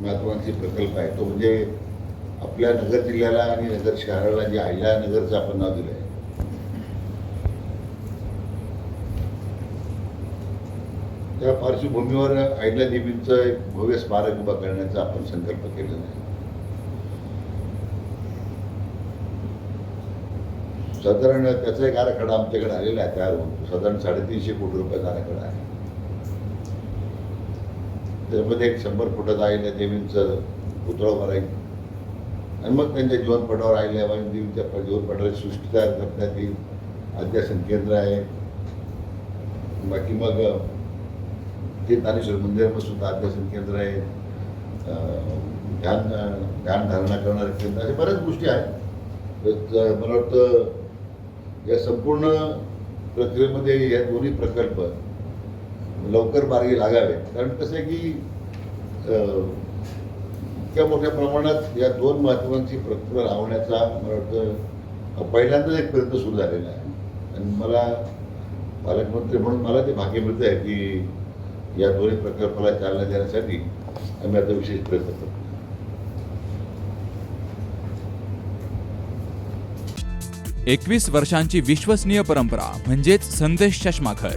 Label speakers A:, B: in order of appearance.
A: महत्त्वाचे प्रकल्प आहे. तो म्हणजे आपल्या नगर जिल्ह्याला आणि नगर शहराला जे आयला नगरचं आपण नाव दिलं आहे त्या पार्श्वभूमीवर आयला देवींचं एक भव्य स्मारक उभा करण्याचा आपण संकल्प केलेला आहे. साधारण त्याचा एक आराखडा आमच्याकडे आलेला आहे. तयार होऊन साधारण साडेतीनशे कोटी रुपयाचा आराखडा आहे. त्यामध्ये एक शंभर फुटाचा आईल्या देवींचं पुतळा भरायचं आणि मग त्यांच्या जीवनपटावर आईल्या देवीच्या जीवनपटाची सृष्टी तयार करण्यात येईल. अध्यासन केंद्र आहे. बाकी मग ते ज्ञानेश्वर मंदिरामध्ये सुद्धा अध्यासन केंद्र आहे. ध्यान ध्यान धारणा करणारे केंद्र अशा बऱ्याच गोष्टी आहेत. तर मला वाटतं या संपूर्ण प्रक्रियेमध्ये या दोन्ही प्रकल्प लवकर मार्गी लागावे. कारण कसं आहे की इतक्या मोठ्या प्रमाणात या दोन महत्त्वांची प्रक्रिया लावण्याचा मला वाटतं पहिल्यांदाच एक प्रयत्न सुरू झालेला आहे. आणि मला पालकमंत्री म्हणून मला ते भाग्य मिळतं आहे की या दोन्ही प्रकल्पाला चालना देण्यासाठी आम्ही आता विशेष प्रयत्न करतो
B: एकवीस वर्षांची विश्वसनीय परंपरा म्हणजेच संदेश चष्माखर